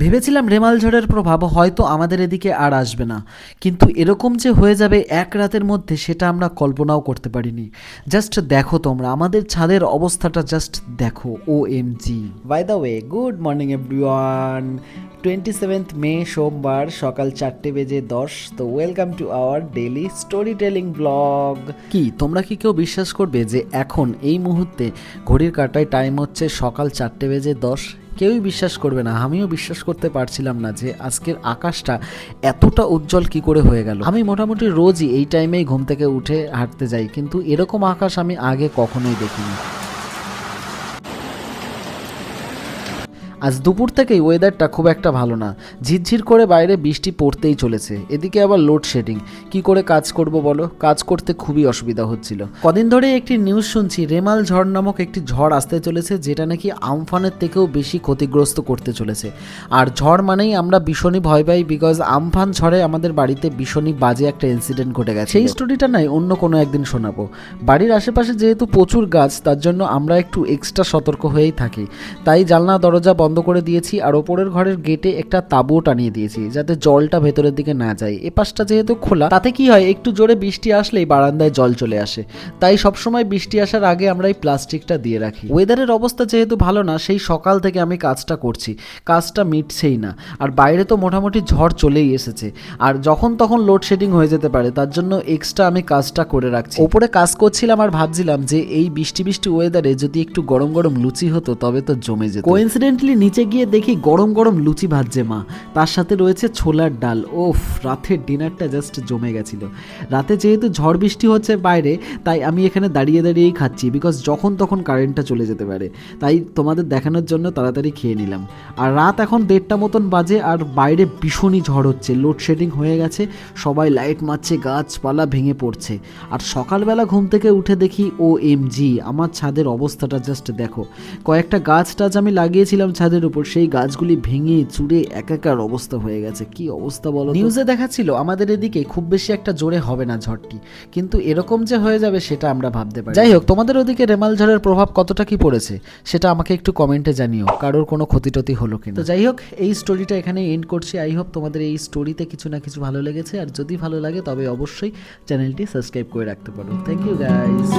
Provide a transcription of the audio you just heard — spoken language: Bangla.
ভেবেছিলাম রেমাল ঝড়ের প্রভাব হয়তো আমাদের এদিকে আর আসবে না, কিন্তু এরকম যে হয়ে যাবে এক রাতের মধ্যে সেটা আমরা কল্পনাও করতে পারিনি। জাস্ট দেখো তোমরা, আমাদের ছাদের অবস্থাটা জাস্ট দেখো O M G by the way good morning everyone twenty seventh May সোমবার, সকাল চারটে বেজে দশ, তো welcome to our daily story telling blog কি, তোমরা কি কেউ বিশ্বাস করবে যে এখন এই মুহূর্তে ঘড়ির কাটায় টাইম হচ্ছে সকাল চারটে বেজে দশ? কেউই বিশ্বাস করবে না, আমিও বিশ্বাস করতে পারছিলাম না যে আজকের আকাশটা এতটা উজ্জ্বল কি করে হয়ে গেল। আমি মোটামুটি রোজই এই টাইমেই ঘুম থেকে উঠে হাঁটতে যাই, কিন্তু এরকম আকাশ আমি আগে কখনোই দেখিনি। আজ দুপুর থেকেই ওয়েদারটা খুব একটা ভালো না। ঝিরঝির করে বাইরে বৃষ্টি পড়তেই চলেছে। এদিকে আবার লোডশেডিং কি করে কাজ করব বলো? কাজ করতে খুবই অসুবিধা হচ্ছিল। কদিন ধরে একটি নিউজ শুনছি, রেমাল ঝড় নামক একটি ঝড় আসতে চলেছে, যেটা নাকি আমফানের থেকেও বেশি ক্ষতিগ্রস্ত করতে চলেছে। আর ঝড় মানেই আমরা ভীষণই ভয় পাই বিকজ আমফান ঝড়ে আমাদের বাড়িতে ভীষণই বাজে একটা ইনসিডেন্ট ঘটে গেছে। সেই স্টোরিটা নাই, অন্য কোনো একদিন শোনাবো। বাড়ির আশেপাশে যেহেতু প্রচুর গাছ, তার জন্য আমরা একটু এক্সট্রা সতর্ক হয়েই থাকি। তাই জানলা, দরজা বন্ধ করে দিয়েছি আর ওপরের ঘরের গেটে একটা তাঁবুও টানিয়ে দিয়েছি যাতে জলটা ভেতরের দিকে না যায়। এ পাশটা যেহেতু খোলা, তাতে কি হয়, একটু জোরে বৃষ্টি আসলেই বারান্দায় জল চলে আসে। তাই সবসময় বৃষ্টি আসার আগে আমরা এই প্লাস্টিকটা দিয়ে রাখি। ওয়েদারের অবস্থা যেহেতু ভালো না, সেই সকাল থেকে আমি কাজটা করছি। কাজটা মিটছেই না। আর বাইরে তো মোটামুটি ঝড় চলেই এসেছে। আর যখন তখন লোডশেডিং হয়ে যেতে পারে, তার জন্য এক্সট্রা আমি কাজটা করে রাখছি। ওপরে কাজ করছিলাম আর ভাবছিলাম যে এই বৃষ্টি বৃষ্টি ওয়েদারে যদি একটু গরম গরম লুচি হতো, তবে তো জমে যেত। কোইন্সিডেন্টলি নিচে গিয়ে দেখি গরম গরম লুচি ভাজছে মা। তার সাথে রয়েছে ছোলার ডাল। ওফ রাতের ডিনারটা জাস্ট জমে গেছিল। রাতে যেহেতু ঝড় বৃষ্টি হচ্ছে বাইরে, তাই আমি এখানে দাঁড়িয়ে দাঁড়িয়েই খাচ্ছি বিকজ যখন তখন কারেন্টটা চলে যেতে পারে। তাই তোমাদের দেখানোর জন্য তাড়াতাড়ি খেয়ে নিলাম। আর রাত এখন দেড়টা মতন বাজে আর বাইরে ভীষণই ঝড় হচ্ছে। লোডশেডিং হয়ে গেছে, সবাই লাইট মারছে, গাছপালা ভেঙে পড়ছে। আর সকালবেলা ঘুম থেকে উঠে দেখি ও এম জি আমার ছাদের অবস্থাটা জাস্ট দেখো। কয়েকটা গাছ টাছ আমি লাগিয়েছিলাম ছাদের উপর সেই গাছগুলি ভেঙে চুড়ে একাকার অবস্থা হয়ে গেছে। কি অবস্থা বলো নিউজে দেখাচ্ছিল আমাদের এদিকে খুব বেশি একটা জোরে হবে না ঝড়টি। কিন্তু এরকম যে হয়ে যাবে সেটা আমরা ভাবতে পারি। যাই হোক তোমাদের ওদিকে রেমাল ঝড়ের প্রভাব কতটা কি পড়েছে সেটা আমাকে একটু কমেন্টে জানিও কারোর কোনো ক্ষতি টতি হলো কিনা। তো যাই হোক এই স্টোরিটা এখানে এন্ড করছি। আই হোপ তোমাদের এই স্টোরিতে কিছু না কিছু ভালো লেগেছে আর যদি ভালো লাগে তবে অবশ্যই চ্যানেলটি সাবস্ক্রাইব করে রাখতে পারো। Thank you guys